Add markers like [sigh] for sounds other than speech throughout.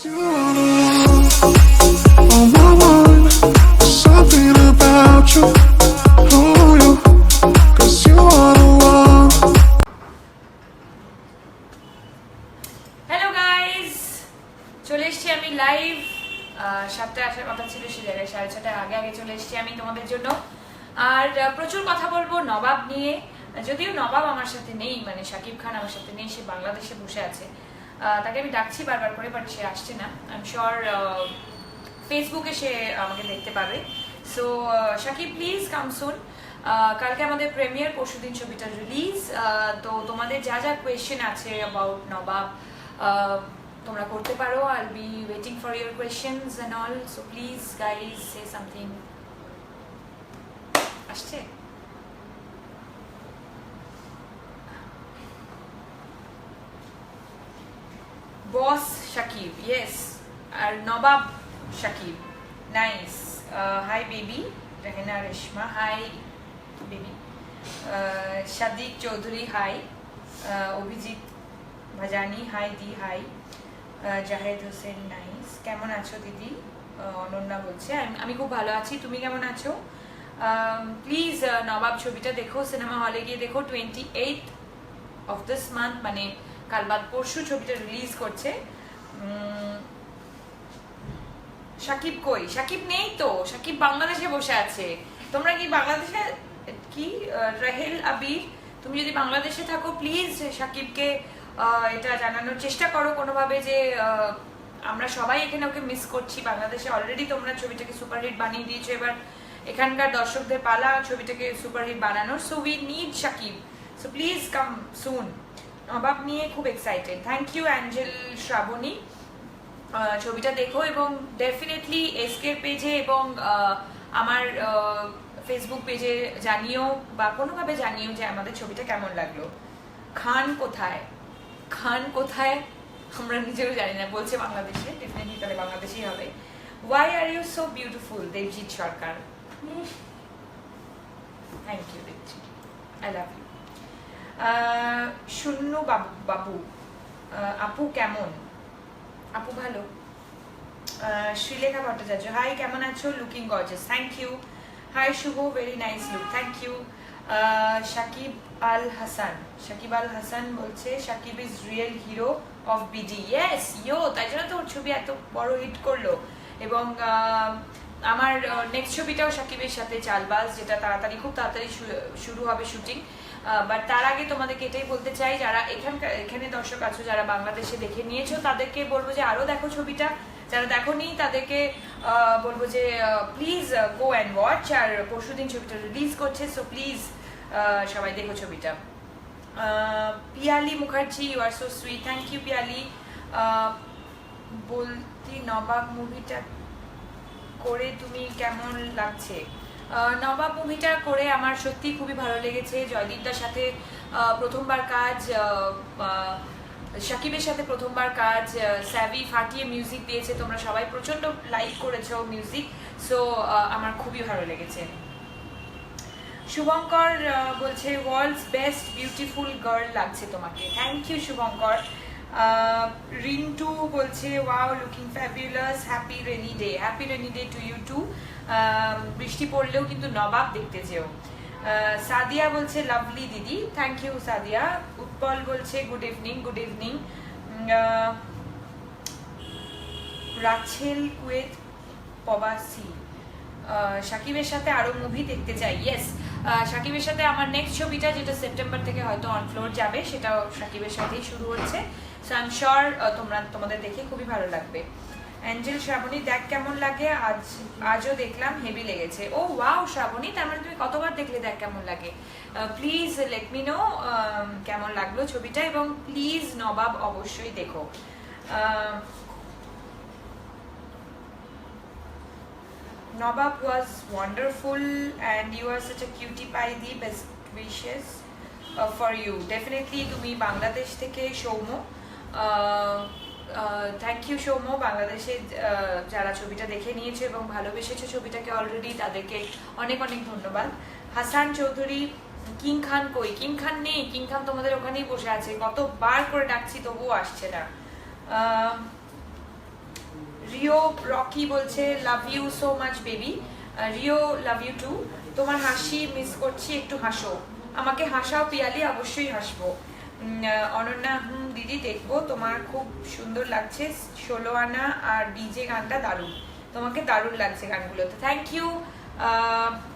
সাতটায় আসার কথা ছিল সে জায়গায়, সাড়ে ছটার আগে আগে চলে এসেছি আমি তোমাদের জন্য। আর প্রচুর কথা বলব নবাব নিয়ে। যদিও নবাব আমার সাথে নেই মানে শাকিব খান আমার সাথে নেই, সে বাংলাদেশে বসে আছে। তাকে আমি ডাকছি বারবার করে বাট সে আসছে না। আই এম শিওর ফেসবুকে সে আমাকে দেখতে পাবে। So Shakib please come soon কালকে আমাদের প্রিমিয়ার পরশুদিন ছবিটা রিলিজ তো তোমাদের যা যা কোয়েশ্চেন আছে অ্যাবাউট নবাব তোমরা করতে পারো। I be waiting for your questions and all so please guys say something আসছে? বস শাকিব ইয়েস আর Nabab Shakib nice hi baby Rehena Reshma hi baby Sadik Chowdhury hi Abhijit Bhajani hi দি hi Zahed Hossain nice কেমন আছো দিদি? আহ, অনন্যা বলছে আমি- খুব ভালো আছি। তুমি কেমন আছো? প্লিজ নবাব ছবিটা দেখো সিনেমা হলে গিয়ে দেখো twenty eight of this month মানে কাল বাদ পরশু ছবিটা রিলিজ করছে। সাকিব কই? সাকিব নেই তো। সাকিব বাংলাদেশে বসে আছে। তোমরা কি বাংলাদেশে, কি রাহেল, আবির, তুমি যদি বাংলাদেশে থাকো প্লিজ সাকিবকে এটা জানানোর চেষ্টা করো কোনোভাবে যে আমরা সবাই এখানে ওকে মিস করছি। বাংলাদেশে অলরেডি তোমরা ছবিটাকে সুপারহিট বানিয়ে দিয়েছ। এবার এখানকার দর্শকদের পালা ছবিটাকে সুপারহিট বানানোর। So we need Sakib. So please come soon Nabab নিয়ে খুব excited thank you angel Shrabani ছবিটা দেখো এবং ডেফিনেটলি এসকের পেজে এবং আমার ফেসবুক পেজে জানিও বা কোনোভাবে জানিও যে আমাদের ছবিটা কেমন লাগল। খান কোথায়? খান কোথায়? আমরা নিজেও জানি না বলছে বাংলাদেশে ডেফিনেটলি তাহলে বাংলাদেশেই হবে। Why are you so beautiful Debjit Sarkar thank you Debjit I love you শূন্য বাবু আপু কেমন? আপু ভালো। শ্রীলেখা ভট্টাচার্য হাই কেমন আছো? Looking gorgeous thank you hi Shubho very nice look thank you Shakib Al Hasan Shakib Al Hasan বলছে Shakib is real hero of BD yes yo তাই জন্য তো ওর ছবি এত বড় হিট করল। এবং আমার নেক্সট ছবিটাও সাকিবের সাথে চালবাজ যেটা তাড়াতাড়ি, খুব তাড়াতাড়ি শুরু হবে শুটিং বাট তার আগে তোমাদেরকে এটাই বলতে চাই, যারা এখানকার এখানে দর্শক আছো, যারা বাংলাদেশে দেখে নিয়েছো, তাদেরকে বলব যে আরও দেখো ছবিটা। যারা দেখো নি, তাদেরকে বলব যে প্লিজ গো অ্যান্ড ওয়াচ আর পরশু দিন ছবিটা রিলিজ করছে সো প্লিজ সবাই দেখো ছবিটা। Piyali Mukherjee you are so sweet thank you Piyali. বলতি Nabab মুভিটা করে তুমি কেমন লাগছে? নবাব মুভিটা করে আমার সত্যি খুবই ভালো লেগেছে। জয়দীপদার সাথে প্রথমবার কাজ শাকিবের সাথে প্রথমবার কাজ স্যাভি ফাটিয়ে মিউজিক দিয়েছে। তোমরা সবাই প্রচণ্ড লাইক করেছ মিউজিক সো আমার খুবই ভালো লেগেছে। শুভঙ্কর বলছে ওয়ার্ল্ডস বেস্ট বিউটিফুল গার্ল লাগছে তোমাকে। Thank you Shubhankar. রিন্টু বলছে wow looking fabulous happy rainy day happy rainy day to you too বৃষ্টি পড়লেও কিন্তু নবাব দেখতে যেও সাদিয়া বলছে লাভলি দিদি থ্যাংক ইউ সাদিয়া। উৎপল বলছে good evening good evening Rasel Kuwait পবাসি আহ, শাকিবের সাথে আরও মুভি দেখতে চাই ইয়েস সাকিবের সাথে আমার নেক্সট ছবিটা যেটা সেপ্টেম্বর থেকে হয়তো অন ফ্লোর যাবে সেটাও সাকিবের সাথেই শুরু হচ্ছে। সো আই এম শিওর তোমরা তোমাদের দেখে খুবই ভালো লাগবে। অ্যাঞ্জেল শ্রাবণী দেখ কেমন লাগে? আজ আজও দেখলাম হেভি লেগেছে। ও ওয়াও শ্রাবণী তার মানে তুমি কতবার দেখলে দেখ কেমন লাগে? প্লিজ লেট মি নো কেমন লাগল ছবিটা এবং প্লিজ নবাব অবশ্যই দেখো। was wonderful and you are such a cutie pie the best wishes uh, for you definitely তুমি বাংলাদেশ থেকে সৌম্য। Thank you Soumya. বাংলাদেশে যারা ছবিটা দেখে নিয়েছে এবং ভালোবেসেছে ছবিটাকে অলরেডি তাদেরকে অনেক অনেক ধন্যবাদ। হাসান চৌধুরী, কিং খান কই? কিং খান নেই। কিং খান তোমাদের ওখানেই বসে আছে। কতবার করে ডাকছি, তবুও আসছে না। রিও রকি বলছে love you so much baby Rio love you too তোমার হাসি মিস করছি, একটু হাসো। আমাকে হাসাও পিয়ালি, অবশ্যই হাসবো। অনন্যা দিদি দেখব। তোমার খুব সুন্দর লাগছে। ষোলো আনা আর ডিজে গানটা দারুণ। তোমাকে দারুণ লাগছে গানগুলোতে। Thank you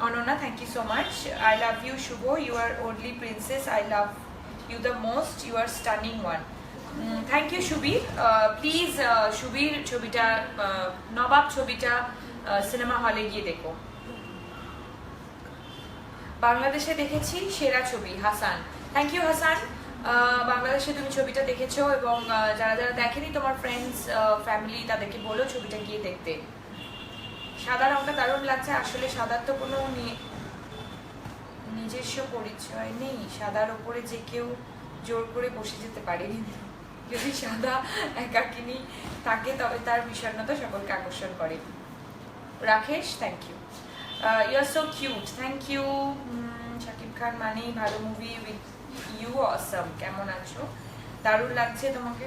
Ananya thank you so much I love you Shubho. You are only princess I love you the most you are stunning one thank you Subir please Subir ছবিটা নবাব ছবিটা সিনেমা হলে গিয়ে দেখো। বাংলাদেশে দেখেছি সেরা ছবি, হাসান। Thank you Hasan. বাংলাদেশে তুমি ছবিটা দেখেছ এবং যারা যারা দেখেনি, তোমার ফ্রেন্ডস ফ্যামিলি তাদেরকে বলো ছবিটা গিয়ে দেখতে। সাদা রংটা দারুণ লাগছে, আসলে সাদার তো কোনো নিজস্ব পরিচয় নেই। সাদার ওপরে যে কেউ জোর করে বসে যেতে পারেনি। যদি সাদা একাকিনী থাকে, তবে তার বিষণ্ণতা সকলকে আকর্ষণ করে। Rakesh thank you you are so cute thank you Shakib Khan মানেই ভালো মুভি উইথ ইউ অসম কেমন আছো? দারুণ লাগছে তোমাকে?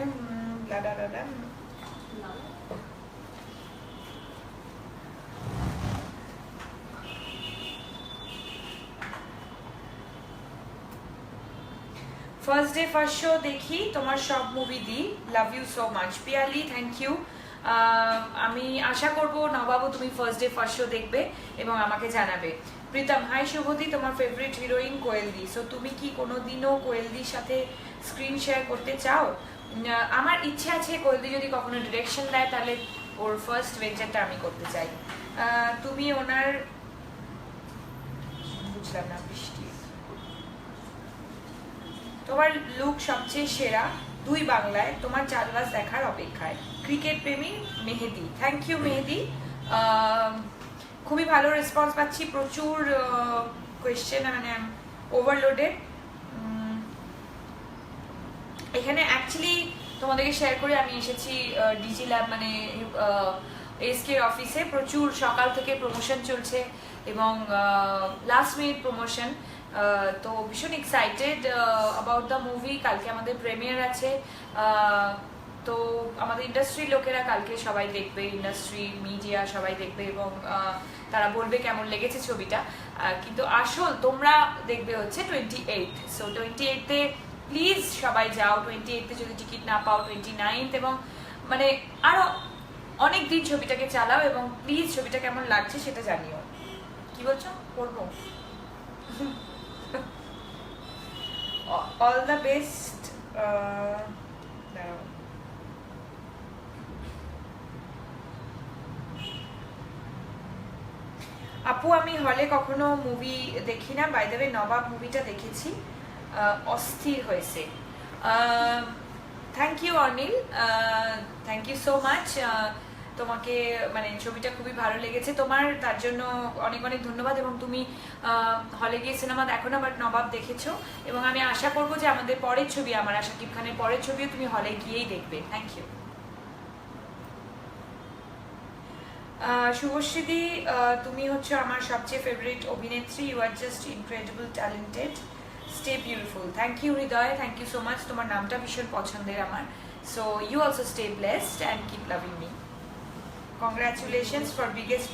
ফার্স্ট ডে ফার্স্ট শো দেখি তোমার সব মুভি দিই love you so much Piyali thank you আমি আশা করব নবাবু তুমি ফার্স্ট ডে ফার্স্ট শো দেখবে এবং আমাকে জানাবে। প্রীতম, হাই শুভদি তোমার ফেভারিট হিরোইন কোয়েলদি। সো তুমি কি কোনোদিনও কোয়েলদির সাথে স্ক্রিন শেয়ার করতে চাও? আমার ইচ্ছে আছে কোয়েলদি যদি কখনো ডিরেকশন দেয়, তাহলে ওর ফার্স্ট ভেঞ্চারটা আমি করতে চাই। তুমি ওনার বুঝলাম না, বৃষ্টি। তোমার লুক সবচেয়ে সেরা, দুই বাংলায়, তোমার চালবাস দেখার অপেক্ষায়। ক্রিকেট প্রেমী মেহেদি। থ্যাংক ইউ মেহেদি। খুবই ভালো রেসপন্স পাচ্ছি, প্রচুর কোয়েশ্চেন মানে ওভারলোডেড এখানে অ্যাকচুয়ালি তোমাদেরকে শেয়ার করে আমি এসেছি ডিজি ল্যাব মানে এসকে অফিসে প্রচুর সকাল থেকে প্রমোশন চলছে এবং লাস্ট মিনিট প্রমোশন তো ভীষণ এক্সাইটেড অ্যাবাউট দ্য মুভি কালকে আমাদের প্রেমিয়ার আছে। তো আমাদের ইন্ডাস্ট্রির লোকেরা কালকে সবাই দেখবে ইন্ডাস্ট্রি মিডিয়া সবাই দেখবে এবং তারা বলবে কেমন লেগেছে ছবিটা। কিন্তু আসল তোমরা দেখবে হচ্ছে টোয়েন্টি এইট সো টোয়েন্টি এইটে প্লিজ সবাই যাও টোয়েন্টি এইটে যদি টিকিট না পাও টোয়েন্টি নাইনথ এবং মানে আরও অনেক দিন ছবিটাকে চালাও এবং প্লিজ ছবিটা কেমন লাগছে সেটা জানিও। কি বলছো? করব অল দ্য বেস্ট দাঁড়াও। আপু, আমি হলে কখনো মুভি দেখি না। বাই দ্য নবাব মুভিটা দেখেছি। অস্থির হয়েছে। Thank you Anil. Thank you so much তোমাকে মানে ছবিটা খুবই ভালো লেগেছে। তোমার, তার জন্য অনেক অনেক ধন্যবাদ এবং তুমি হলে গিয়ে সিনেমা দেখো না বাট নবাব দেখেছ। এবং আমি আশা করব যে আমাদের পরের ছবি, আমার শাকিব খানের পরের ছবিও তুমি হলে গিয়েই দেখবে। থ্যাংক ইউ শুভশ্রীদি তুমি হচ্ছে আমার সবচেয়ে ফেভারিট অভিনেত্রী। You are just incredible talented stay beautiful thank you Hriday thank you so much তোমার নামটা ভীষণ পছন্দের আমার। So you also stay blessed and keep loving me congratulations for biggest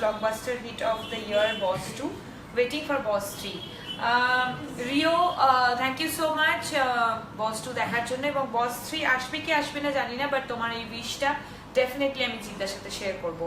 hit of the year, Boss 2. Waiting for Boss 3. Um, Rio thank you so much boss two দেখার জন্য এবং বস three আসবে কি আসবে না জানি না বাট তোমার এই উইশটা ডেফিনেটলি আমি চিন্তার সাথে শেয়ার করব।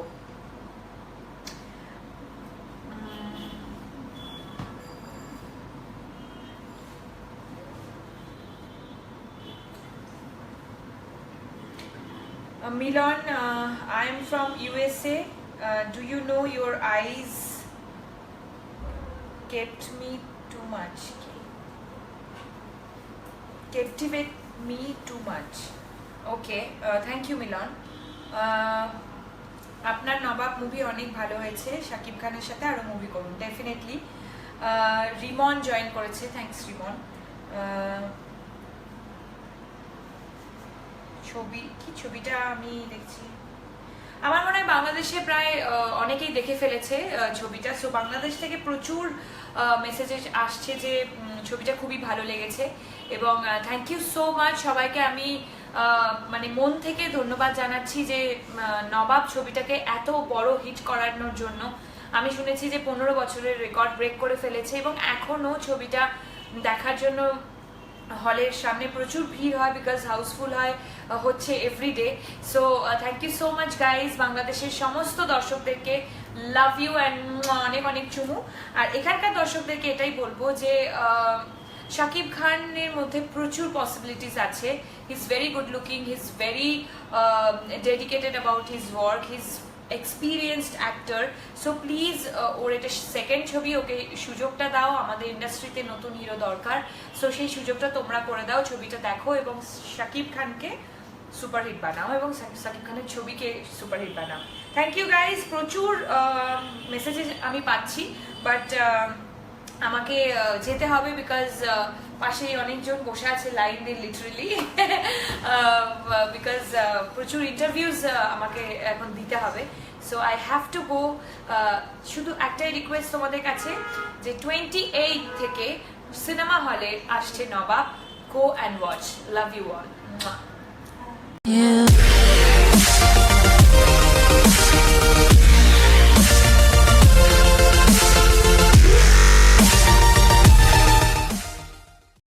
Milan, uh, I am from USA. Uh, do you know your eyes kept me too much? Captivate me too much. Okay thank you Milon Uh, আপনার নবাব মুভি অনেক ভালো হয়েছে শাকিব খানের সাথে আরও মুভি করুন ডেফিনেটলি রিমন জয়েন করেছে থ্যাঙ্কস রিমন Uh, ছবি, কি ছবিটা আমি দেখছি? আমার মনে হয় বাংলাদেশে প্রায় অনেকেই দেখে ফেলেছে ছবিটা। সো বাংলাদেশ থেকে প্রচুর মেসেজ আসছে যে ছবিটা খুবই ভালো লেগেছে এবং থ্যাংক ইউ সো মাচ সবাইকে। আমি মানে মন থেকে ধন্যবাদ জানাচ্ছি যে নবাব ছবিটাকে এত বড় হিট করানোর জন্য। আমি শুনেছি যে, পনেরো বছরের রেকর্ড ব্রেক করে ফেলেছে এবং এখনও ছবিটা দেখার জন্য হলের সামনে প্রচুর ভিড় হয় বিকজ হাউসফুল হয় হচ্ছে everyday so thank you so much guys বাংলাদেশের সমস্ত দর্শকদেরকে লাভ ইউ অ্যান্ড অনেক অনেক চুমু আর এখানকার দর্শকদেরকে এটাই বলব যে শাকিব খানের মধ্যে প্রচুর পসিবিলিটিস আছে। He is very good looking he is very dedicated about his work his experienced actor so please ওর এটা সেকেন্ড ছবি, ওকে সুযোগটা দাও, আমাদের ইন্ডাস্ট্রিতে নতুন হিরো দরকার। সো সেই সুযোগটা তোমরা করে দাও, ছবিটা দেখো এবং শাকিব খানকে সুপারহিট বানাও এবং শাকিব খানের ছবিকে সুপারহিট বানাও। থ্যাংক ইউ গাইজ প্রচুর মেসেজেস আমি পাচ্ছি বাট আমাকে যেতে হবে বিকজ পাশে অনেকজন বসে আছে লাইন দিয়ে লিটারেলি বিকজ [laughs] প্রচুর ইন্টারভিউজ আমাকে এখন দিতে হবে। So I have to go শুধু একটাই রিকোয়েস্ট তোমাদের কাছে যে টোয়েন্টি এইট থেকে সিনেমা হলে আসছে Nabab go and watch love you all